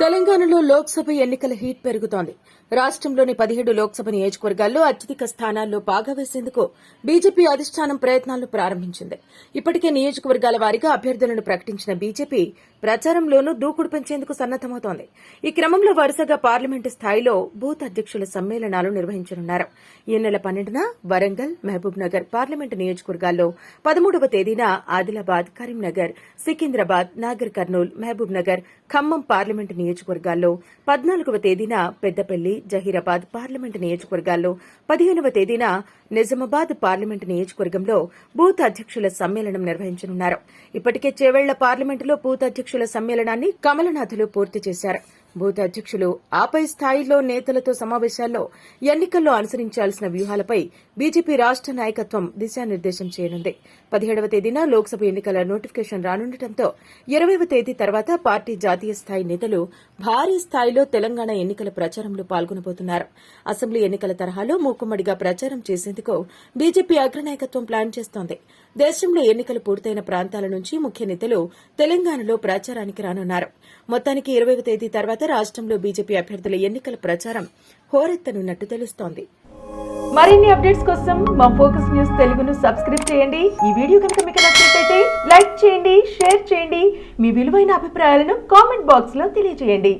తెలంగాణలో లోక్సభ ఎన్నికల హీట్ పెరుగుతోంది. రాష్ట్రంలోని పదిహేడు లోక్సభ నియోజకవర్గాల్లో అత్యధిక స్థానాల్లో పాగా వేసేందుకు బీజేపీ అధిష్టానం ప్రయత్నాలు ప్రారంభించింది. ఇప్పటికే నియోజకవర్గాల వారీగా అభ్యర్థులను ప్రకటించిన బీజేపీ ప్రచారంలోనూ దూకుడు పెంచేందుకు సన్నద్దమవుతోంది ఈ క్రమంలో వరుసగా పార్లమెంటు స్థాయిలో బూత్ అధ్యక్షుల సమ్మేళనాలు నిర్వహించనున్నారు. ఈ నెల పన్నెండున వరంగల్ మహబూబ్ నగర్ పార్లమెంటు నియోజకవర్గాల్లో పదమూడవ తేదీన ఆదిలాబాద్ కరీంనగర్ సికింద్రాబాద్ నాగర్ కర్నూల్ మహబూబ్ నగర్ ఖమ్మం పార్లమెంటు నియోజకవర్గాల్లో పద్నాలుగవ తేదీన పెద్దపల్లి జహీరాబాద్ పార్లమెంటు నియోజకవర్గాల్లో పదిహేనవ తేదీన నిజామాబాద్ పార్లమెంటు నియోజకవర్గంలో బూత్ అధ్యక్షుల సమ్మేళనం నిర్వహించనున్నారు. ఇప్పటికే చేవెళ్ళ పార్లమెంటులో బూత్ అధ్యక్షుల సమ్మేళనాన్ని కమలనాథులు పూర్తి చేశారు. బూత్ అధ్యక్షులు ఆపై స్థాయిలో నేతలతో సమావేశాల్లో ఎన్నికల్లో అనుసరించాల్సిన వ్యూహాలపై బీజేపీ రాష్ట నాయకత్వం దిశానిర్దేశం చేయనుంది. పదిహేడవ తేదీన లోక్సభ ఎన్నికల నోటిఫికేషన్ రానుండటంతో ఇరవైవ తేదీ తర్వాత పార్టీ జాతీయ స్థాయి నేతలు భారీ స్థాయిలో తెలంగాణ ఎన్నికల ప్రచారంలో పాల్గొనబోతున్నారు. అసెంబ్లీ ఎన్నికల తరహాలో మూకుమ్మడిగా ప్రచారం చేసేందుకు బీజేపీ అగ్రనాయకత్వం ప్లాన్ చేస్తోంది. దేశంలో ఎన్నికలు పూర్తయిన ప్రాంతాల నుంచి ముఖ్య నేతలు తెలంగాణలో ప్రచారానికి రానున్నారు. మొత్తానికి ఇరవైవ తేదీ తర్వాత రాష్ట్రంలో బీజేపీ అభ్యర్థుల ఎన్నికల ప్రచారం హోరెత్తనున్నట్టు తెలుస్తోంది. మరిన్ని అప్డేట్స్ కోసం మా ఫోకస్ న్యూస్ తెలుగును సబ్స్క్రైబ్ చేయండి. ఈ వీడియో కనుక మీకు నచ్చినట్లయితే లైక్ చేయండి షేర్ చేయండి. మీ విలువైన అభిప్రాయాలను కామెంట్ బాక్స్లో తెలియజేయండి.